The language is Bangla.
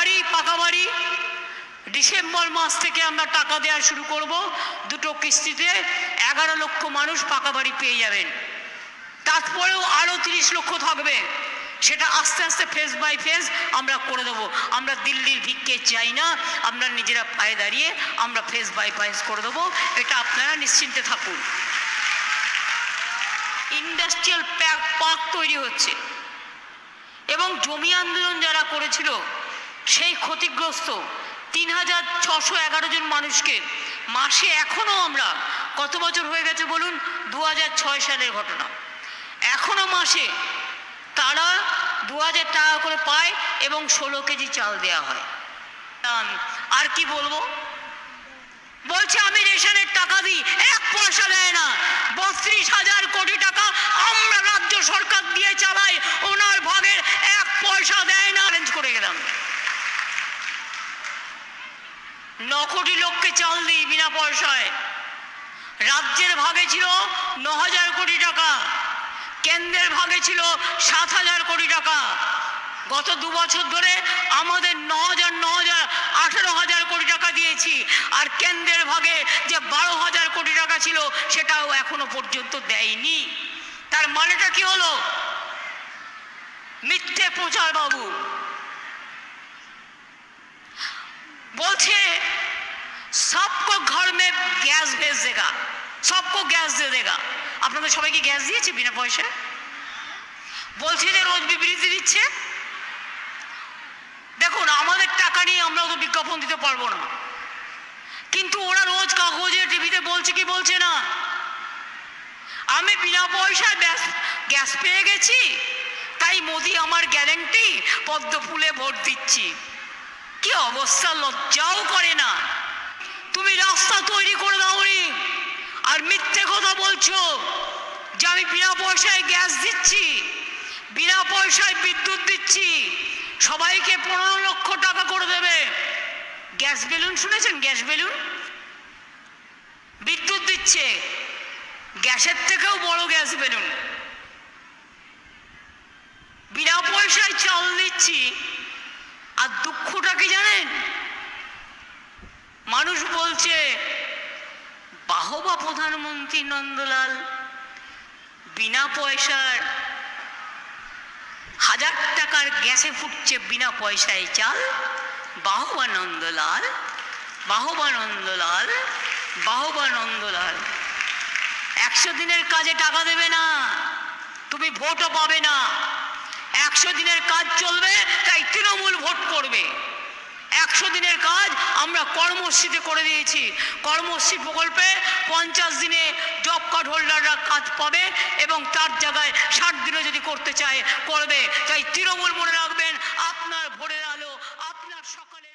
বাড়ি, পাকা বাড়ি। ডিসেম্বর মাস থেকে আমরা টাকা দেওয়া শুরু করব। দুটো কিস্তিতে এগারো লক্ষ মানুষ পাকা বাড়ি পেয়ে যাবেন। তারপরেও আরও তিরিশ লক্ষ থাকবে। সেটা আস্তে আস্তে ফেস বাই ফেস আমরা করে দেবো। আমরা দিল্লির ভিক্ষে চাই না। আমরা নিজেরা পায়ে দাঁড়িয়ে আমরা ফেস বাই ফেস করে দেবো। এটা আপনারা নিশ্চিন্তে থাকুন। ইন্ডাস্ট্রিয়াল প্যাক, পার্ক তৈরি হচ্ছে। এবং জমি আন্দোলন যারা করেছিল সেই ক্ষতিগ্রস্ত তিন হাজার ছশো এগারো জন মানুষকে মাসে এখনও আমরা কত বছর হয়ে গেছে বলুন? দু ছয় সালের ঘটনা। এখনও মাসে তারা দু হাজার টাকা করে পায় এবং ষোলো কেজি চাল দেওয়া হয়। আর কি বলব? বলছে, আমি রেশনের টাকা দিই, এক পয়সা দেয় না। বত্রিশ হাজার কোটি টাকা আমরা রাজ্য সরকার দিয়ে চালাই, ওনার ভাগের এক পয়সা দেয় না। অ্যারেঞ্জ করে গেলাম। ন কোটি লোককে চাল দিই বিনা পয়সায়। রাজ্যের ভাগে ছিল ন হাজার কোটি টাকা, কেন্দ্রের ভাগে ছিল সাত হাজার কোটি টাকা। গত দু বছর ধরে আমাদের ন হাজার ন হাজার আঠেরো হাজার কোটি টাকা দিয়েছি, আর কেন্দ্রের ভাগে যে বারো হাজার কোটি টাকা ছিল সেটাও এখনও পর্যন্ত দেয়নি। তার মানেটা কি হলো? মিথ্যে প্রচার বাবু বলছে सबको घर में গ্যাস भेज देगा सबको গ্যাস दे देगा আপনাদের সবাইকে গ্যাস দিয়েছে বিনা পয়সায় বলছে যে রোজ বিবৃতি দিচ্ছে দেখুন আমাদের টাকা নিয়ে আমরা তো বিজ্ঞাপন দিতে পারবো না কিন্তু ওরা রোজ কাগজে টিভিতে বলছে কি বলছে না আমি বিনা পয়সায় ব্যাস গ্যাস পেয়ে গেছি তাই মোদি আমার গ্যারেন্টি পদ্ম ফুলে ভোট দিচ্ছি কি অবস্থা? লজ্জাও করে না। তুমি রাস্তা তৈরি করে দাওনি। আর মিথ্যে কথা বলছো যে আমি বিনা পয়সায় গ্যাস দিচ্ছি, বিনা পয়সায় বিদ্যুৎ দিচ্ছি, সবাইকে পনেরো লক্ষ টাকা করে দেবে। গ্যাস বেলুন শুনেছেন? Gas balloon? বিদ্যুৎ দিচ্ছে। গ্যাসের থেকেও বড় গ্যাস বেলুন। বিনা পয়সায় চাল দিচ্ছি। আর দুঃখটা কি জানেন? মানুষ বলছে, বাহবা প্রধানমন্ত্রী নন্দলাল, বিনা পয়সার হাজার টাকার গ্যাসে ফুটছে বিনা পয়সায় চাল। বাহবা নন্দলাল বাহবা নন্দলাল বাহবা নন্দলাল। একশো দিনের কাজে টাকা দেবে না, তুমি ভোটও পাবে না। একশো দিনের কাজ চলবে ভোট করবে। একশো দিনের কাজ আমরা কর্মসূচিতে করে দিয়েছি। কর্মশ্রী প্রকল্পে পঞ্চাশ দিনে জব কার্ড হোল্ডাররা কাজ পাবে এবং তার জায়গায় ষাট দিনে যদি করতে চায়, করবে। তাই তৃণমূল মনে রাখবেন, আপনার ভোরের আলো আপনার সকালের